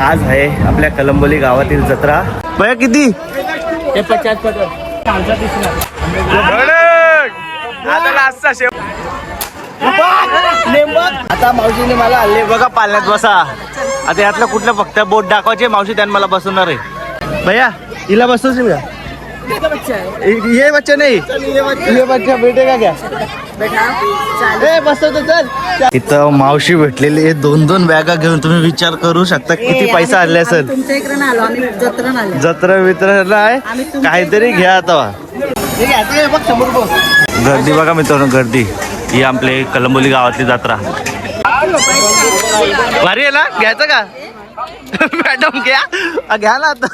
आज आहे आपल्या कलंबोली गावातील जत्रा. बया किती? पचास आता मावशीने मला हल्ले बघा पालण्यात बसा. आता यातलं कुठलं फक्त बोट दाखवायचे मावशी त्याने मला बसवणार आहे. भैया हिला बसवच भैया ये बच्चा नाही। ये बच्चा का क्या? इथं मावशी भेटलेली आहे. दोन दोन बॅगा घेऊन तुम्ही विचार करू शकता किती पैसा असेल. आलो आम्ही जत्रा वितरण आहे. काहीतरी घ्या आता. गर्दी बघा मित्रांनो गर्दी. ही आपले कलंबोली गावातली जत्रा. भारी आहे ना? घ्यायचं का? मॅडम घ्या. घ्या ना आता.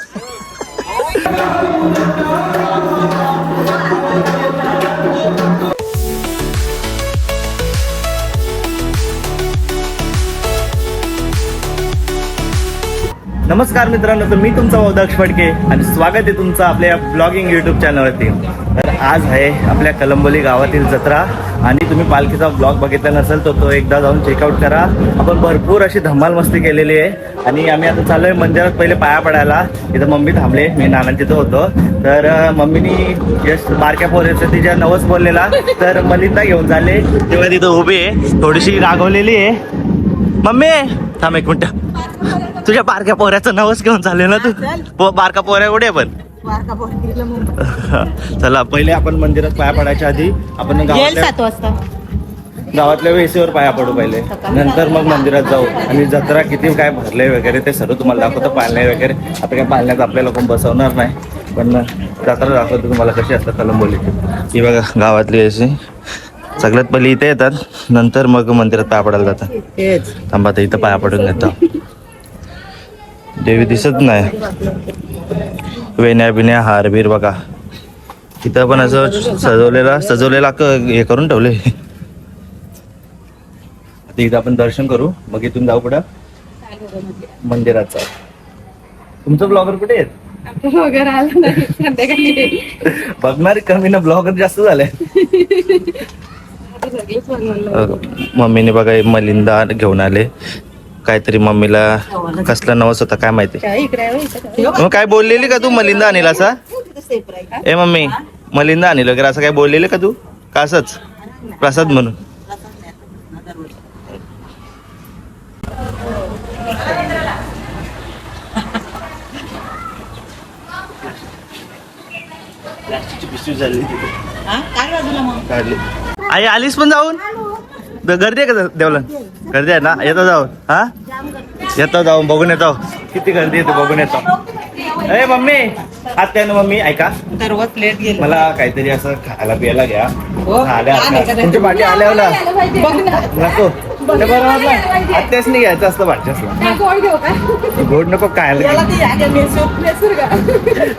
नमस्कार मित्रांनो तर मी तुमचा दक्ष फडके आणि स्वागत आहे तुमचं आपल्या ब्लॉगिंग युट्यूब चॅनलवरती तर आज आहे आपल्या कलंबोली गावातील जत्रा आणि तुम्ही पालखीचा ब्लॉग बघितला नसेल तर तो एकदा जाऊन चेकआउट करा. आपण भरपूर अशी धमाल मस्ती केलेली आहे आणि आम्ही आता चाललोय मंदिरात पहिले पाया पडायला. इथं मम्मी थांबले मी नानांची तिथं होतो. तर मम्मीनी जस्ट बारक्या पोरेचं तिच्या नवस बोललेला. तर मलिंदा घेऊन झाले तेव्हा तिथं उभी आहे थोडीशी रागवलेली आहे. मम्मी थांब एक मिनिट तुझ्या बारक्या पोऱ्याचं नवस घेऊन चालले ना तू? बारका पोऱ्या आहे पण? चला पहिले आपण मंदिरात पाया पडायच्या आधी आपण गावातल्या गावातल्या वेशीवर पाया पडू पहिले. नंतर मग मंदिरात जाऊ. आणि जत्रा किती काय भरले वगैरे ते सर्व तुम्हाला दाखवतो पाळणे वगैरे. आता काय पाळण्यात आपल्याला कोण बसवणार नाही. पण जत्रा दाखवतो तुम्हाला कशी असतात कलंबोलीची. ही बघा गावातली वेशी सगळ्यात पहिले इथे येतात. नंतर मग मंदिरात पाया पडायला जातात. थांबा आता इथं पाया पडून येतो देवी दिसत नाही. वेण्या बिण्या हार बीर बघा. इथं पण असं सजवलेला सजवलेला हे करून ठेवले. आता इथं आपण दर्शन करू. मग इथून जाऊ पुढं. मंदिरात जाऊ तुमचं ब्लॉगर कुठे आहेत? आलं संध्याकाळी बघणारे कमी ना ब्लॉगर जास्त झाले मम्मीने बघा हे मलिंदा घेऊन आले. काहीतरी मम्मीला कसला नवस होता काय माहिती. मग काय बोललेली का तू मलिंदा आणील असा? ए मम्मी मलिंदा आणील वगैरे असं काय बोललेलं का तू? का असंच? प्रसाद म्हणून. आई आलीस पण जाऊन? गर्दी आहे का देवला? गर्दी आहे ना? येतो जाऊन हा? येतो जाऊन बघून येतो. किती गर्दी येतो बघून येतो. ए मम्मी. आज ना मम्मी ऐका. सर्वच लेट गेलं. मला काहीतरी असं खायला पियाला घ्या. हो. आल्या? तुमच्या पाठी आल्या ना? बघ ना. नको. ते बरं वाटलं आत्याच नाही घ्यायचं असतं भाज्यासला गोड नको काय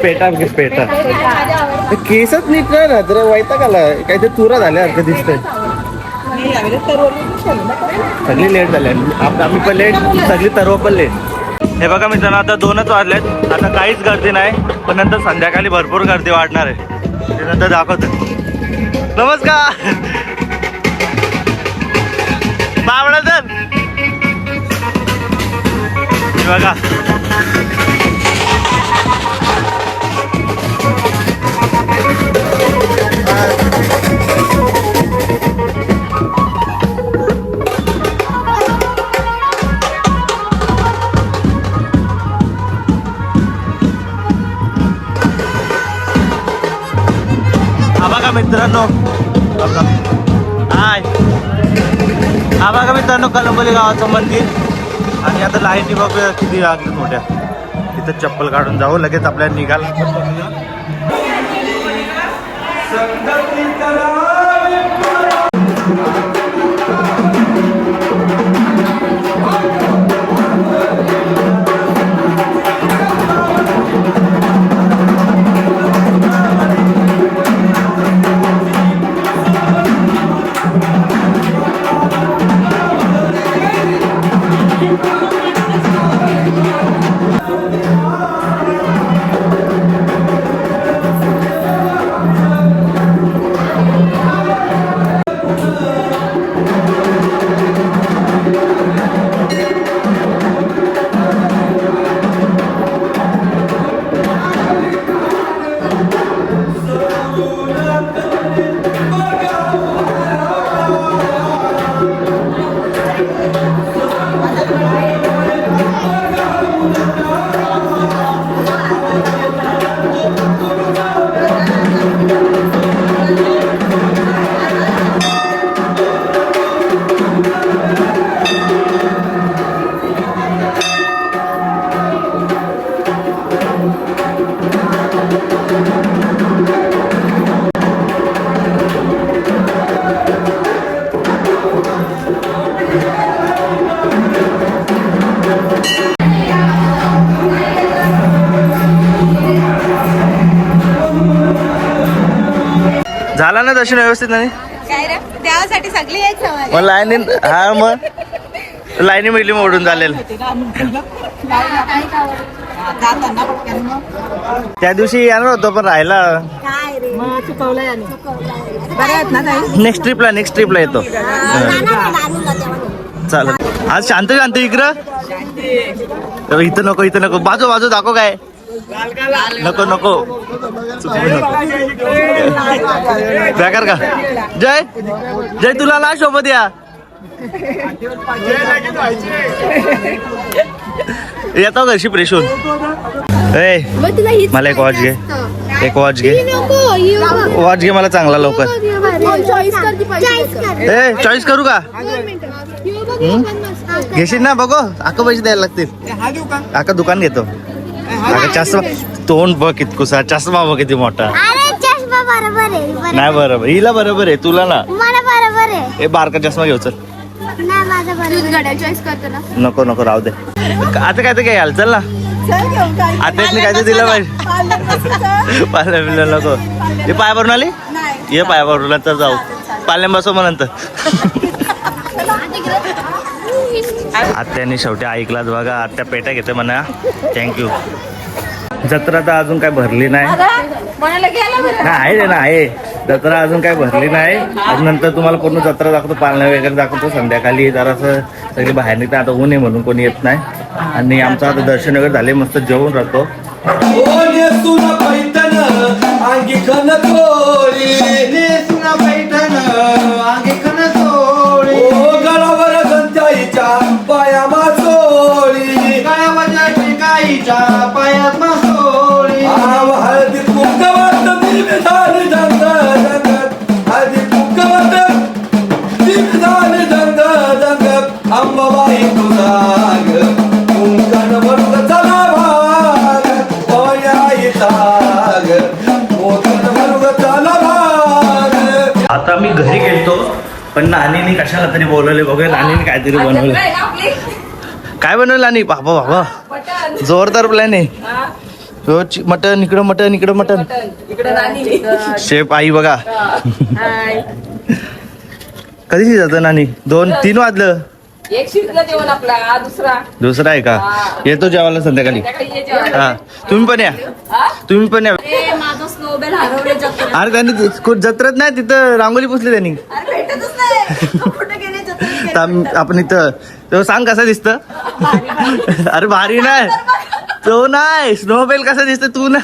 पेटा पेटा केसच नीट नाही राहत रे वैताग आला काहीतरी तुरा झाल्यासारखं दिसतंय. लेट सगळी लेट झाले आम्ही पण लेट सगळी सर्व पण लेट हे बघा मित्रांनो आता दोनच वाजलेत. आता काहीच गर्दी नाही पण नंतर संध्याकाळी भरपूर गर्दी वाढणार आहे. ते नंतर दाखवतो. नमस्कार. बावडा सर हे बघा. बघा मित्रांनो. हाय. हा बघा मित्रांनो कलंबली गावाचं मंदिर. आणि आता लाईटी बघूया किती लागली मोठ्या. इथं चप्पल काढून जाऊ लगेच आपल्याला निघाला झाला ना दर्शन व्यवस्थित नाही? काय रे? देवासाठी सगळी एक मग लाईनी हा मग? लाईनी मिळली मोडून झालेलं जाताना पटकन मग त्या दिवशी येणार होतो पण राहिला. काय रे? मग चुकवलं याने बरे आहेत ना ताई? नेक्स्ट ट्रिपला नेक्स्ट ट्रिपला येतो. चालेल. आज शांत शांत इकडं? इथं नको इथं नको. बाजू बाजू दाखव काय. नको नको. बेकार का? जय जय तुला ना सोबत या येतो घरशी प्रेशून? ए मला एक वॉच घे. एक वॉच घे. वॉच घे मला चांगला लवकर. ए चॉईस करू का? घेशील ना बघो. आका पैसे द्यायला लागतील. आका दुकान घेतो. आका चष्मा तोंड बघ कितकुसा चष्मा बघ किती मोठा. अरे चष्मा बरोबर आहे बरोबर. नाही बरोबर. हिला बरोबर आहे तुला ना. मला बरोबर आहे. ए बारका चष्मा घेऊ चल. नाही माझा बरोबर चॉईस करतो ना. नको नको राहू दे. आता काय ते काय घ्याल चल ना. आता काय ते दिलं पाहिजे. पाहिलं बिलं नको. ते पाय भरून आली? नाही. ये पाय भरून नंतर जाऊ. पाल्यान बसव मग नंतर. आत्याने शेवटी ऐकलाच बघा. आत्या पेट्या घेते म्हणा. थँक्यू जत्रा तर अजून काय भरली नाही. आहे रे ना आहे. जत्रा अजून काय भरली नाही. आज नंतर तुम्हाला पूर्ण जत्रा दाखवतो पालण्या वगैरे दाखवतो. संध्याकाळी जरासं सगळी बाहेर निघतात. आता ऊन आहे म्हणून कोणी येत नाही. आणि आमचं आता दर्शन वगैरे झाले मस्त जेवून राहतो. अंगी पाया मासोळी. काय माझ्या गाईच्या पायात मासोळी. आव हळदी कुंकवात दिल झाली जंग जंग. हळदी कुंकवात दिल झाली जंग जंग. अंबाबाई तुझा कुंकण वर्ग चला भाग. ताग मोतन वर्ग चला भाग. आता मी घरी पण नानीने कशाला तरी बोलवले बघूया नानीने काहीतरी बनवलं काय बनवलं नानी? बाबा बाबा. जोरदार प्लॅन आहे. मटन इकडं मटन इकडं मटन शेफ आई बघा. कधी जातं नानी? दोन तीन वाजलं. एक शिजलं जेवण आपला दुसरा. दुसरा आहे का? येतो जेवायला संध्याकाळी. हा. तुम्ही पण या. हा? तुम्ही पण या. ए, माझं स्नोबेल हरवले जत्रेत. अरे त्यांनी जत्रेत नाही तिथं रांगोली पुसली त्यांनी. आपण इथं तो सांग कसं दिसतं? अरे भारी नाही. तो नाही. स्नोबेल कसं दिसतं तू ना?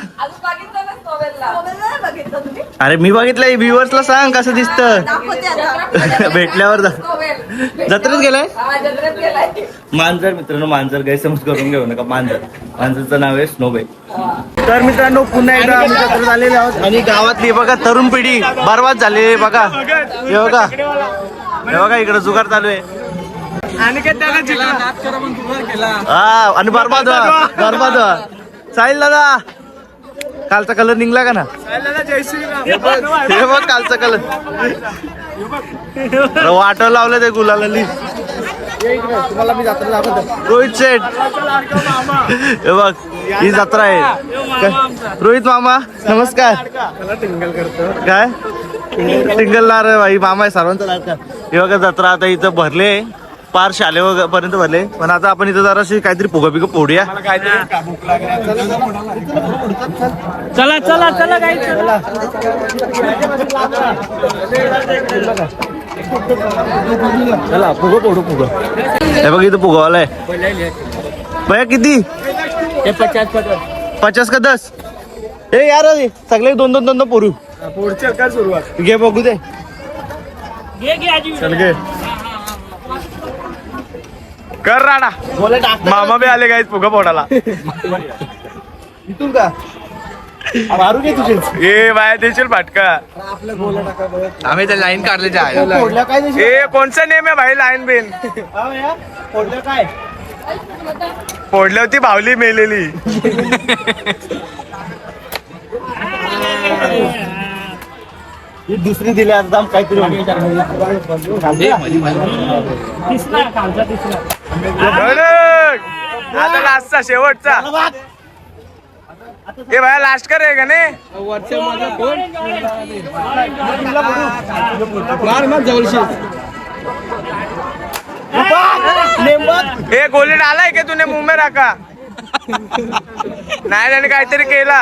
अरे मी बघितलंय व्ह्युअर्सला सांग कसं दिसतं. भेटल्यावर. जत्रेत गेलाय? हा, जत्रेत गेलाय. मांजर मित्रांनो मांजर गैरसमज करून घेऊ नका. मांजर. मांजरचं नाव आहे स्नोबे. तर मित्रांनो पुन्हा एकदा आम्ही जत्रेत आलेले आहोत. आणि गावातली बघा तरुण पिढी बरबाद झाली आहे बघा. हे बघा. हे बघा इकडे जुगार चालू आहे. हा आणि बरबाद व्हा बरबाद व्हा. साहिल दादा कालचा कलर निघला का ना? हे बघ कालचा कलर वाटर लावलं ते गुलाला रोहित शेठ. हे बघ ही जत्रा आहे. रोहित मामा नमस्कार. काय? टिंगल रे भाई मामा आहे सर्वांचा लाडका. हे बघा जत्रा आता इथं भरले पार शाले वगैरे पर्यंत भरले. पण आता आपण इथं जराशी काहीतरी फुगा बिगा फोडूया चला. चला चला काही चला चला फुगं फोडू फुगं. हे बघ इथं फुगावालाय भैया किती? हे पचास का दस? ए यार सगळे दोन दोन दोन दोन पोरू. घे बघू दे. घे घे आजी. चल घे. कर टाक मामा बी आले गाईत फुगा पोटाला इथून का? मारू घे तुझे. ए बाया देशील फाटका. आम्ही तर लाईन काढले? ए कोणचा नेम आहे भाई लाईन बिन? काय? फोडली होती भावली मेलेली. ही दुसरी दिली आता काहीतरी होईल. तिसरा खालचा तिसरा धनक! आता लास्टचा शेवटचा चला बघ. ए भाया लास्ट कर रे गणे ए गोली डालाय की तूने मुंह में नाही त्याने काहीतरी केला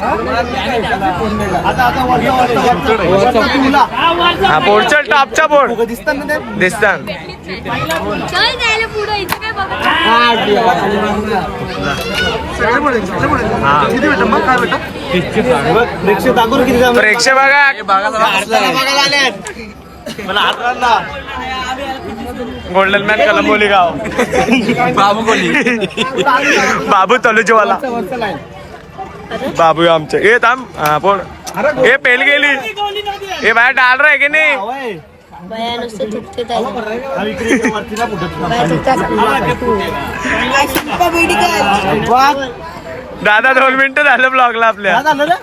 आता आता वरचा, वरचा, वरचा. वरचा. तुला. हा बोर्ड चल टॉपचा बोर्ड. दोघं दिसतात ना ते? दिसतात चल जायला पुढं इथं काय बघत रिक्षा दाखवून किती जण? प्रेक्षक बघा. गोल्डन मॅन कलंबोली गाव. बाबू कोली बाबू तलुजवाला. बाबू आमचे. ए थांब. हा बोल. ए पेल गेली. ए बाहेर डाल रे की नाही. बाया नुसतं हा, दादा दोन मिनिटं झालं ब्लॉगला आपल्या. झालं? रे?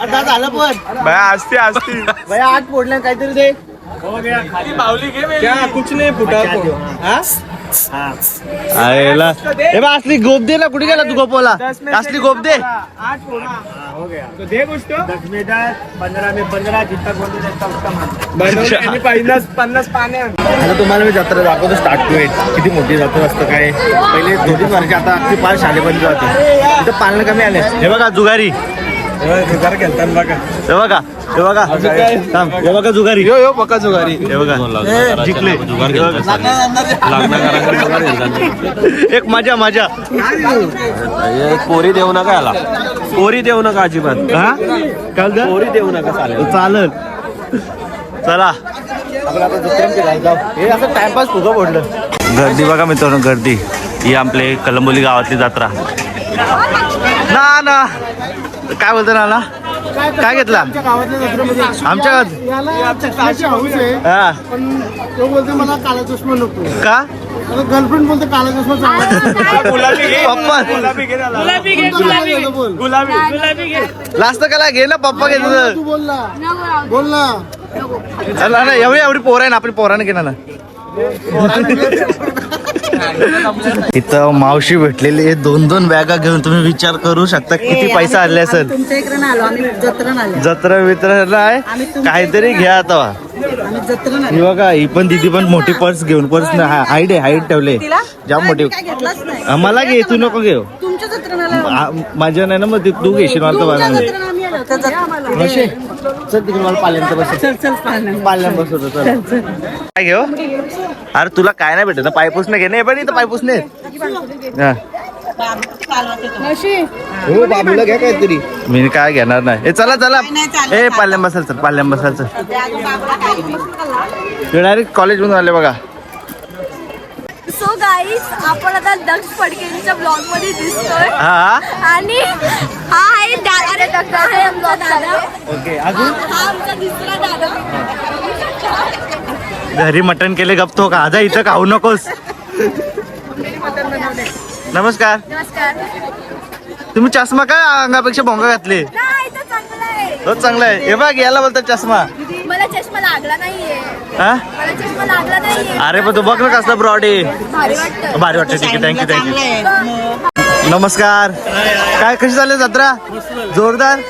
आता झालं पण. बाया असती असती भैया आठ फोडले काहीतरी दे. आयला. हे बा असली गोप दे ना कुठे गेला तू गोपवाला असली गोप दे. आता तुम्हाला मी जत्रा दाखवतो स्टार्ट टू एट किती मोठी जत्रा असतं काय? पहिले दोन तीन वर्ष आता अगदी पाच शाळेपर्यंत जाते. तिथं पालनं कमी आले. हे बघा जुगारी. हे बघा हे बघा. थांब. हे बघा जुगारी. यो यो पक्का जुगारी. हे बघा. जिंकले. एक मजा मजा पोरी देऊ नका याला. पोरी देऊ नका अजिबात. हा? काल पोरी देऊ नका चालेल. चालल. चला. हे असं टाइमपास पडलं गर्दी बघा मित्रांनो गर्दी. ही आपले कलंबोली गावातली जत्रा. ना ना. काय बोलतो ना ना काय घेतला? आमच्या गावात याला चष्म्याची हौस आहे. हा. पण तो बोलतो मला काळा चष्मा नको. का? गर्लफ्रेंड बोलते काळा चष्मा चांगला पप्पा गुलाबी घे गुलाबी घे बोल. गुलाबी घे. लास्ट कला घे ना पप्पा घेत तू बोल ना. बोल ना. चला ना एवढी एवढी पोरं आहे ना आपली पोराने घेणार ना. इथं मावशी भेटलेली आहे. दोन दोन बॅगा घेऊन तुम्ही विचार करू शकता किती पैसा आले असेल. तुमच्या इकडे आलो आम्ही जत्रण आलो. जत्रा वित्रा नाही काहीतरी घ्या आता. आम्ही ही बघा ही पण दिदी पण मोठी पर्स घेऊन पर्स हाईट आहे हाईट ठेवले. जाम मोठी. काय घेतलाच नाही. हा, मला घे तू नको घेऊ. तुमच्या माझ्या नाही ना मग ते तू घेशील मला तर बघा जत्रण आम्ही आलो. तर जत्रा- नशे चल तिकडे मला पाल्यांचं बस चल चल. पाल्यान बसवतो चल. काय घेऊ? अरे तुला काय नाही भेटत ना पायपूस घे नाही पण इथं पायपूस हा. हो बाबूला घ्या काहीतरी. मी काय घेणार नाही. ए चला चला. ए पाल्यान बसाल चल पाल्यान बसाल चल डायरेक्ट कॉलेज मधून आले बघा. सो गाईस आपण आता दक्ष फडकेंच्या ब्लॉगमध्ये दिसतोय. हा आणि हा आहे दादा. हा आहे आमचा दादा. ओके अजून? हा आमचा दुसरा दादा. घरी मटण केले गप्तो का? आजा इथं खाऊ नकोस. नमस्कार. नमस्कार. तुम्ही चष्मा काय अंगापेक्षा भोंगा घातले? चांगलं आहे. तो चांगला आहे. हे बघ याला बोलतात चष्मा. लागला नाहीये. हा? मला चष्मा लागला नाहीये. अरे पण तू बघ ना कसला ब्रॉड आहे. भारी वाटतं. भारी वाटतं. ठीक आहे थँक्यू थँक्यू नमस्कार. काय कशी चालली जत्रा? जोरदार?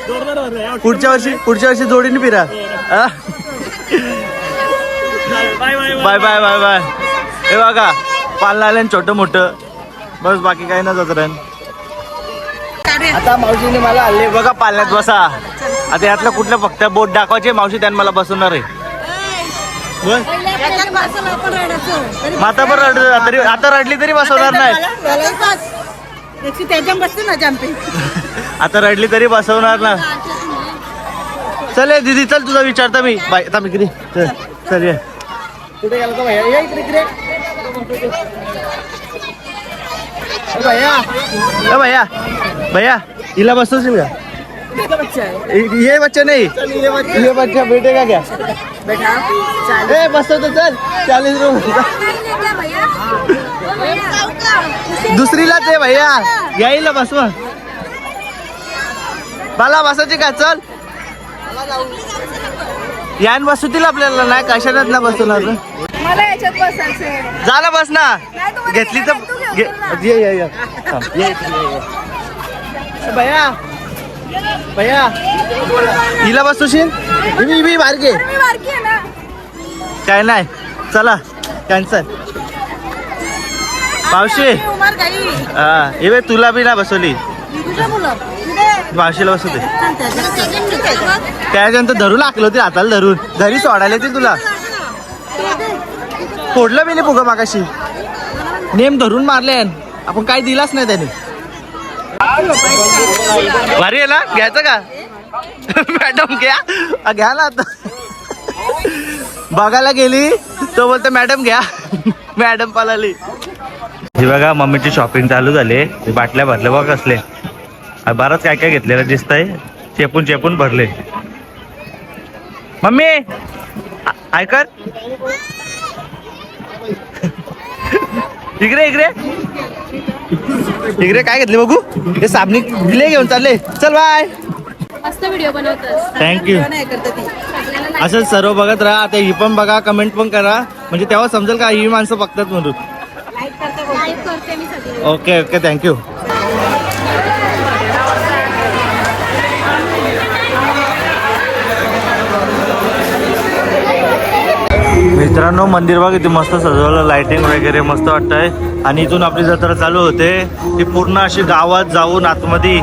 पुढच्या वर्षी पुढच्या वर्षी जोडीने फिरा. हा? Bye bye bye bye. हे बघा पालना आले छोटं मोठं. बस बाकी काही ना जत्रण आता मावशीने मला आले बघा पालण्यात बसा. आता यातलं कुठलं फक्त बोट दाखवायचे मावशी त्यानं मला बसवणार आहे बस याच्यात बसायला आपण रडायचो. तरी माता पण रड तरी आता रडली तरी बसवणार नाही. त्याच्या बसते ना आता रडली तरी बसवणार ना. चल ये दीदी चल तुझा विचारता मी. बाय आता मी किती चल चल ये. कुठे गेला तो भैया ये इकडे इकडे. ए भैया. भैया. भैया हिला बसवशील का? ये- बच्चा नहीं। ये बच्चा बैठेगा क्या? ए बसतो तो चल। चालीस रुपये। दुसरीलाच आहे भैया। येईल बसवा मला बसायची का? चल। यान बसवतील आपल्याला नाही कशात ना. बसवणार झालं बस ना. घेतली तर. भैया भैया हिला बसवशील मी मी बारके मी काय नाही चला कॅन्सल मावशी. मी हा हे तुला बी ना बसवली? मावशीला बसवते. त्याच्यानंतर धरून लागलं होती हाताला धरून. घरी सोडायला येतील तुला. फोडलं बी नाही फुगा मागाशी. नेम धरून मारले आपण काही दिलाच नाही त्याने. भारी आहे ना? घ्यायचं का? मॅडम घ्या. घ्या ना आता. बघायला गेली तो बोलतो मॅडम घ्या. मॅडम पलाली हे बघा मम्मीची शॉपिंग चालू झाली. बाटल्या भरल्या बघ असले आ, बरंच काय काय घेतलेलं दिसतंय. चेपून चेपून भरले. मम्मी ऐकर इकडे इकडे. इकडे काय घेतले बघू? हे साबणी दिले घेऊन चालले. चल बाय मस्त व्हिडिओ बनवतोस. थँक्यू नाही करते ती. असंच सर्व बघत राहा. आता ही पण बघा कमेंट पण करा. म्हणजे तेव्हा समजेल का ही माणसं बघतात म्हणून. लाईक करते मी सगळे. ओके ओके थँक्यू मित्रांनो मंदिर बघ इथे मस्त सजवलं लाइटिंग वगैरे मस्त वाटतंय. आणि इथून आपली जत्रा चालू होते. ती पूर्ण अशी गावात जाऊन आतमध्ये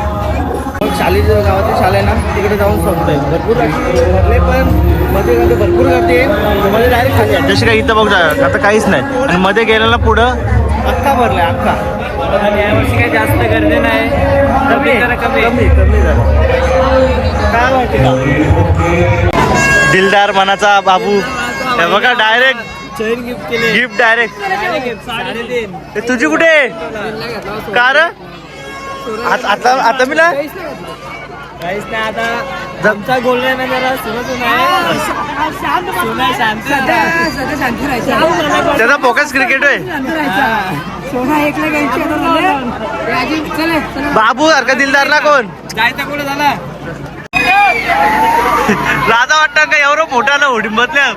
शाली गावातील शाळा आहे ना तिकडे जाऊन संपतोय भरपूर भरले पण मध्ये मध्ये भरपूर गर्दी आहे. मध्ये डायरेक्ट खाली आहे. जशी काय इथं बघ जा- आता काहीच नाही. आणि मध्ये गेलेला पुढं अख्खा भरलाय अख्खा. आणि यावर्षी काही जास्त गर्दी नाही. कमी जरा कमी. कमी कमी झालं काय का दिलदार मनाचा बाबू. हे बघा डायरेक्ट चैन गिफ्ट केले गिफ्ट डायरेक्ट साडेतीन तुझी कुठे? का रे? आता आता आता मी काहीच नाही आता. आमचा गोल्डन जरा सुना शांत त्याचा फोकस क्रिकेट आहे बाबू सारखा दिलदार ना कोण? जायचं कुठे झाला? राजा वाटतं का एवढं मोठा ना हुडिंबतल्या?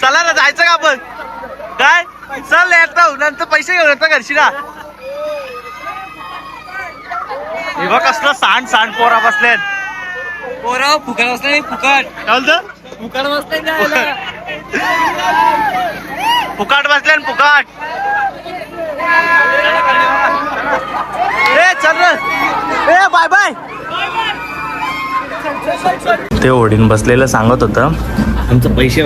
चला ना जायचं का आपण? काय? चल येतो नंतर पैसे घेऊन येतो घरची ना. हे बघ कसलं सांड सांड पोरा बसल्यात पोरं फुकट बसला फुकट. काय बोलतं? फुकट बसलाय फुकाट. बसले फुकाट. ए चल रे. ए बाय बाय. ते ओढीन बसलेलं सांगत होतं. आमचं पैसे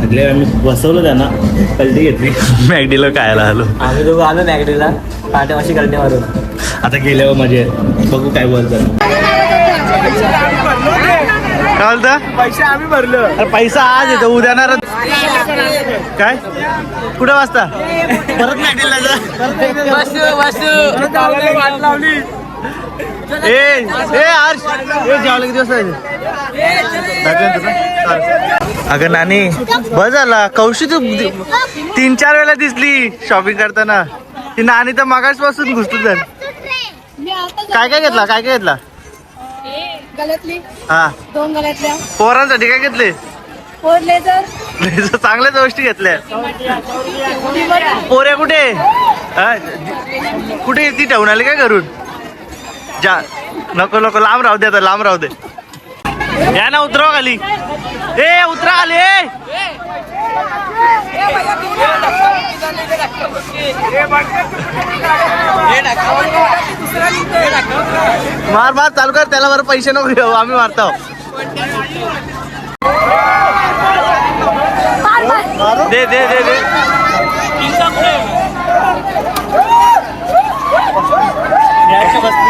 सगळे आम्ही बसवलं त्यांना. कल्टी घेतली. मॅगडीला खायला आलो. आम्ही दोघं आलो मॅगडीला. पाठीमाशी करण्यावरून आता गेल्यावर माझे बघू काय बोलतात. काय बोलता? पैसे आम्ही भरलो. अरे पैसा आज येतो उद्या ना काय? कुठे वाजता परत मॅगडीला जा. बसू बसू. वाट लावली. ए ए हर्ष. ए जेवायला किती वाजता अगं नानी बस झाला. कौशी तू तीन चार वेळा दिसली शॉपिंग करताना. ती नानी तर मागासपासून घुसतो तर काय काय घेतला? काय काय घेतला? हा. दोन गळ्यातल्या पोरांसाठी काय घेतले? चांगल्याच गोष्टी घेतल्या. पोऱ्या कुठे? कुठे? ती ठेवून आली काय घरून? जा. नको नको लांब राहू दे आता लांब राहू दे. या ना उतरवा खाली. ए उतरा खाली ए. मार मार चालू कर त्याला बरं पैसे नको घेऊ आम्ही मारतो. दे दे दे दे. हे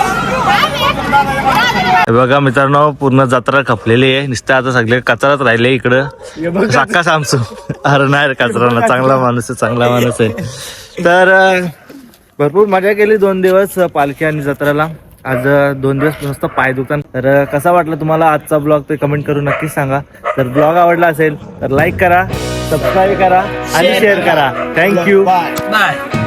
बघा मित्रांनो पूर्ण जत्रा खपलेली आहे. नुसतं आता सगळे कचराच राहिले इकडं. साका सामसू अरे नाही रे कचरा ना चांगला माणूस आहे चांगला माणूस आहे. तर भरपूर मजा केली दोन दिवस पालखी आणि जत्रेला. आज दोन दिवस नुसतं पाय दुकान तर कसा वाटला तुम्हाला आजचा ब्लॉग ते कमेंट करून नक्कीच सांगा. तर ब्लॉग आवडला असेल तर लाईक करा सबस्क्राईब करा आणि शेअर करा. Thank you bye